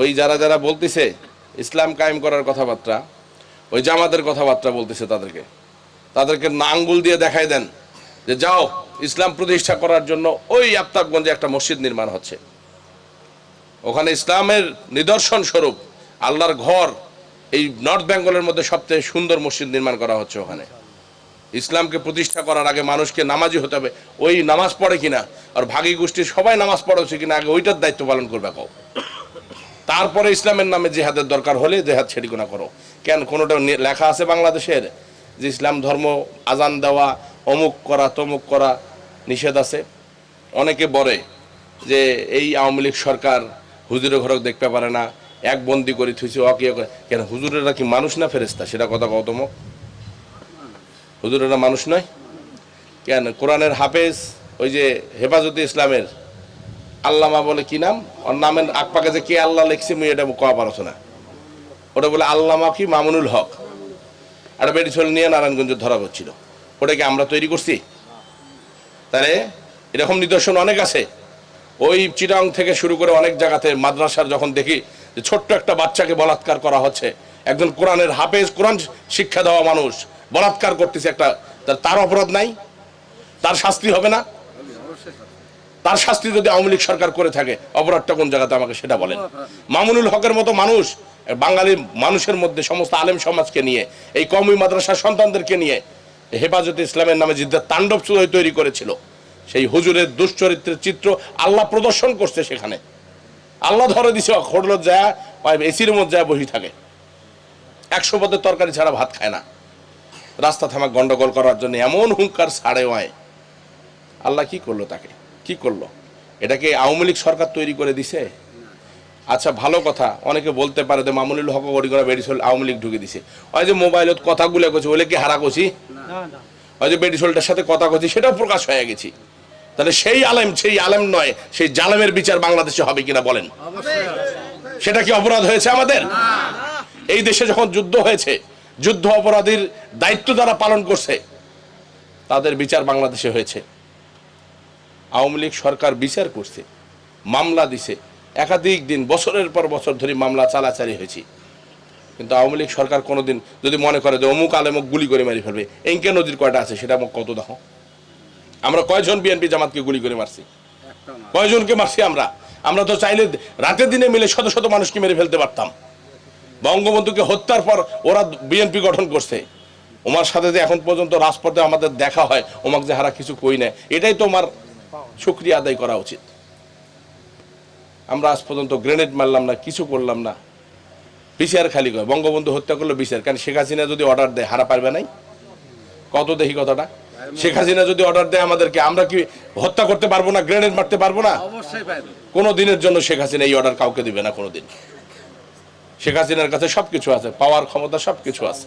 ওই যারা যারা বলতেছে, ইসলাম কায়েম করার কথাবার্তা, ওই জামাতের কথাবার্তা বলতেছে তাদেরকে। তাদেরকে না আঙ্গুল দিয়ে দেখাই দেন যে, যাও, ইসলাম প্রতিষ্ঠা করার জন্য ওই আফতাবগঞ্জে একটা মসজিদ নির্মাণ হচ্ছে। ওখানে ইসলামের নিদর্শন স্বরূপ, আল্লাহর ঘর, এই নর্থ বেঙ্গলের মধ্যে সবচেয়ে সুন্দর মসজিদ নির্মাণ করা হচ্ছে ওখানে। ইসলামকে প্রতিষ্ঠা করার আগে মানুষকে নামাজি হতে হবে। ওই নামাজ পড়ে কিনা? আর ভাগী গোষ্ঠীর সবাই নামাজ পড়েছে কিনা? আগে ওইটার দায়িত্ব পালন করবে, কও। তারপরে ইসলামের নামে জেহাদের দরকার হলে জেহাদ ছেড়ি না করো। কেন? কোনোটা লেখা আছে বাংলাদেশের? যে ইসলাম ধর্ম আজান দেওয়া, অমুক করা, তমুক করা নিষেধ আছে। অনেকে বলে যে এই আওয়ামী লীগ সরকার হুজুরের ঘরক দেখতে পারে না, এক বন্দি করে থুইছে অকিয়া করে কেন? হুজুরেরা কি মানুষ না ফেরেস্তা সেটা কথা কতম হুজুরেরা মানুষ নয়। কেন? কোরআনের হাফেজ, ওই যে হেফাজতে ইসলামের আল্লামা বলে কি নাম? ওর নামের আকপাকে যে কে আল্লাহ লিখছে, মুই এটা কোয়া পারছ না। ওটা বলে আল্লামা কি? মামুনুল হক। একটা বেটি ছোল নিয়ে নারায়ণগঞ্জ ধরা হচ্ছিল ওটাকে আমরা তৈরি করছি? তাহলে এরকম নিদর্শন অনেক আছে। ওই চিরাং থেকে শুরু করে অনেক জায়গাতে মাদ্রাসার যখন দেখি যে ছোট্ট একটা বাচ্চাকে বলাৎকার করা হচ্ছে, একজন কোরআনের হাফেজ, কোরআন শিক্ষা দেওয়া মানুষ, বলাৎকার করতেছে একটা তার অপরাধ নাই? তার শাস্তি হবে না? তার শাস্তি যদি আওয়ামী লীগ সরকার করে থাকে অপরাধটা কোন জায়গাতে আমাকে সেটা বলেন? মামুনুল হকের মতো মানুষ বাঙালি মানুষের মধ্যে সমস্ত আলেম সমাজকে নিয়ে এই কমি মাদ্রাসার সন্তানদেরকে নিয়ে হেফাজতে ইসলামের নামে জিদ্দার তাণ্ডব তৈরি করেছিল সেই হুজুরের দুশ্চরিত্রের চিত্র আল্লাহ প্রদর্শন করছে সেখানে। আল্লাহ ধরে দিছে খড়ল যায় এসির মধ্যে যায় বসে থাকে। একশো পদের তরকারি ছাড়া ভাত খায় না। রাস্তা থামা গন্ডগোল করার জন্য এমন হুঙ্কার ছাড়ে হয় আল্লাহ কি করল তাকে? কি করল? এটাকে আওয়ামী লীগ সরকার তৈরি করে দিছে? আচ্ছা ভালো কথা। অনেকে বলতে পারে যে মামুনুল হক গড়িগড়া বেডিসল আওয়ামী লীগ ঢুকে দিছে। ওই যে মোবাইলত কথাগুলো করছে ওলে কি হারা করছি ওই যে বেডিসলটার সাথে কথা করছি সেটাও প্রকাশ হয়ে গেছি। তাহলে সেই আলেম সেই আলেম নয় সেই জালেমের বিচার বাংলাদেশে হবে কিনা বলেন? সেটা কি অপরাধ হয়েছে আমাদের? এই দেশে যখন যুদ্ধ হয়েছে যুদ্ধ অপরাধীর দায়িত্ব যারা পালন করছে তাদের বিচার বাংলাদেশে হয়েছে। আওয়ামী লীগ সরকার বিচার করছে মামলা দিছে। একাধিক দিন বছরের পর বছর ধরে মামলা চালাচালি হয়েছে। কিন্তু আওয়ামী লীগ সরকার কোনোদিন যদি মনে করে যে অমুক আলেমক গুলি করে মেরে ফেলবে এঙ্কে নদীর কয়টা আছে সেটা আমাকে কত দেখো? আমরা কয়জন বিএনপি জামাতকে গুলি করে মারছি? কয়জনকে মারছি আমরা? আমরা তো চাইলে রাতের দিনে মিলে শত শত মানুষকে মেরে ফেলতে পারতাম। বঙ্গবন্ধুকে হত্যার পর ওরা বিএনপি গঠন করছে। ওমার সাথে যে এখন পর্যন্ত রাজপথে আমাদের দেখা হয় ওমাক যে হারা কিছু কই না এটাই তো আমার শুক্রিয়া আদায় করা উচিত। আমরা আজ পর্যন্ত গ্রেনেড মারলাম না কিছু করলাম না। বিচার খালি কয় বঙ্গবন্ধু হত্যা করল বিচার কারণ শেখ হাসিনা যদি অর্ডার দেয় হারা পারবে নাই? কত দেখি কথাটা? শেখ হাসিনা যদি অর্ডার দেয় আমাদেরকে আমরা কি হত্যা করতে পারব না গ্রেনেড মারতে পারব না? কোনো দিনের জন্য শেখ হাসিনা এই অর্ডার কাউকে দিবে না কোনো দিন শেখ হাসিনার কাছে সবকিছু আছে পাওয়ার ক্ষমতা সবকিছু আছে।